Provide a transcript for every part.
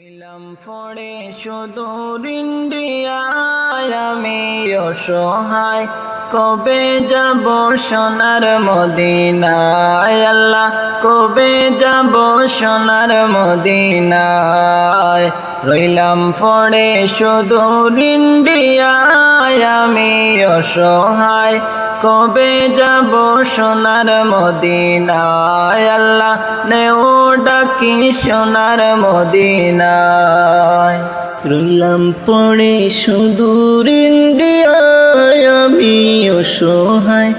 রইলাম ফড়ে সুদূর ইন্ডিয়ায় আমি অসহায়। কবে যাব সোনার মদিনায়? আল্লাহ, কবে যাব সোনার মদিনায়? রইলাম ফড়ে সুদূর ইন্ডিয়ায় আমি অসহায়। কবে যাব সোনার মদিনায়? আল্লাহ নেও ডাকি সোনার মদিনায়। রইলাম পড়ে সুদূর ইন্ডিয়ায় আমি অসহায়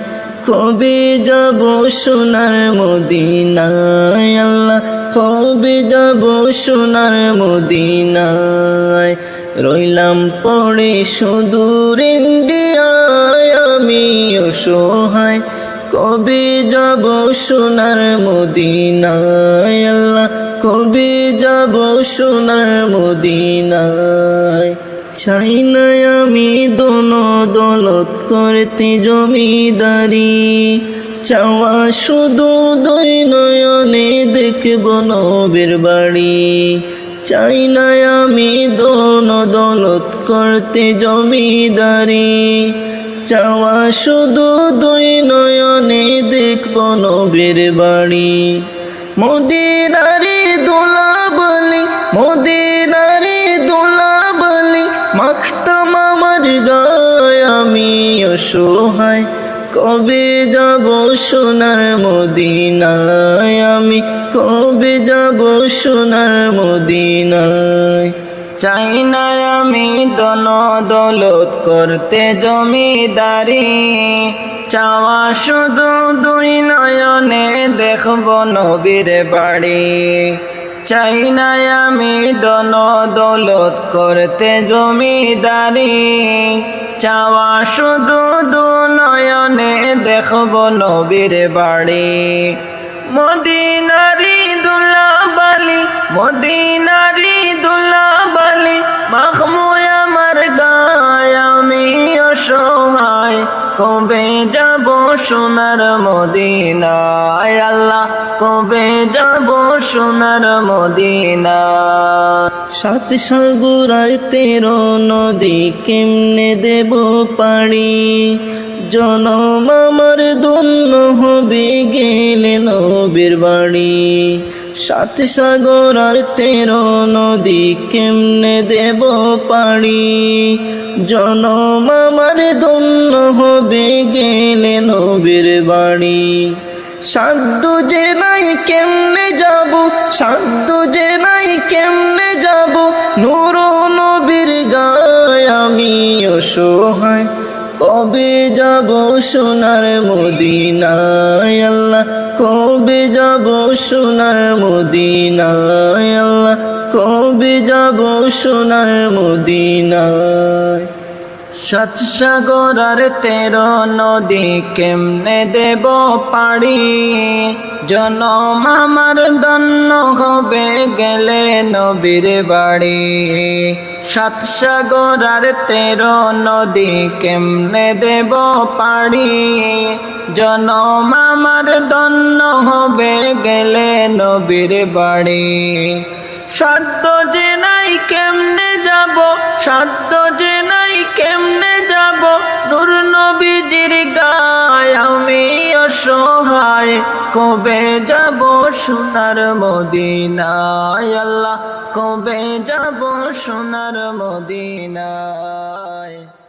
কবে যাব সোনার মদিনায়? আল্লাহ কবে যাব সোনার মদিনায়? রইলাম পড়ে সুদূর ইন্ডিয়ায় আমি অসহায়। কবে যাব সোনার মদিনায়? আল্লাহ, কবে যাব সোনার মদিনায়? চাই না আমি দোনো দলত করতে জমিদারি। চাওয়া শুধু দুই নয়নে দেখব নবের বাড়ি। চাই না আমি দোনো দলত করতে জমিদারি। চাওয়া শুধু দুই নয়নে দেখব নবীর বাড়ি মদিনারি দোলা বলি মদিনারি দোলা বলি মাখতাম আমার গায় আমি অসহায়। কবে যাব সোনার মদিনায় আমি? কবে যাব সোনার মদিনায়? দলত করতে জমিদারি। চাওয়া শুধু দুই নয়নে দেখব নবীর বাড়ি। চাই না আমি দন দলত করতে জমিদারি। চাওয়া শুধু দু নয়নে দেখব নবীর বাড়ি। মদিনারি কবে যাব সোনার মদিনায়? আল্লাহ, কবে যাব সোনার মদিনা সাত সাগর আর তেরো নদী কেমনে দেব পাড়ি? জনম আমার দন্য হবে গেলে নবীর বাড়ি। সাত সাগর আর তেরো নদী কেমনে দেব পাড়ি? জনম আমার দন্য হবে গেলে নবীর বাড়ি সাধ্য যে নাই কেমনে যাব, সাধ্য যে নাই কেমনে যাব, নূর নবীর গায় আমি অসহায়। কবে যাব সোনার মদিনায় আল্লাহ, কবে যাব সোনার মদিনায় আল্লাহ কবে যাব সোনার মদিনায়? সাত সাগর তেরো নদী কেমনে দেব পাড়ি? জনম আমার দন্ন হবে গেলে নবীর বাড়ি। সাত সাগর তেরো নদী কেমনে দেব পাড়ি? জনম আমার দন্ন হবে গেলে নবীর বাড়ি। সাধ্য যে নাই কেমনে যাব? সাধ্য যে নাই কেমনে যাব? নূর নবীজির গায় আমি অসহায়। কবে যাব সোনার মদিনায়? আল্লাহ, কবে যাব সোনার মদিনায়?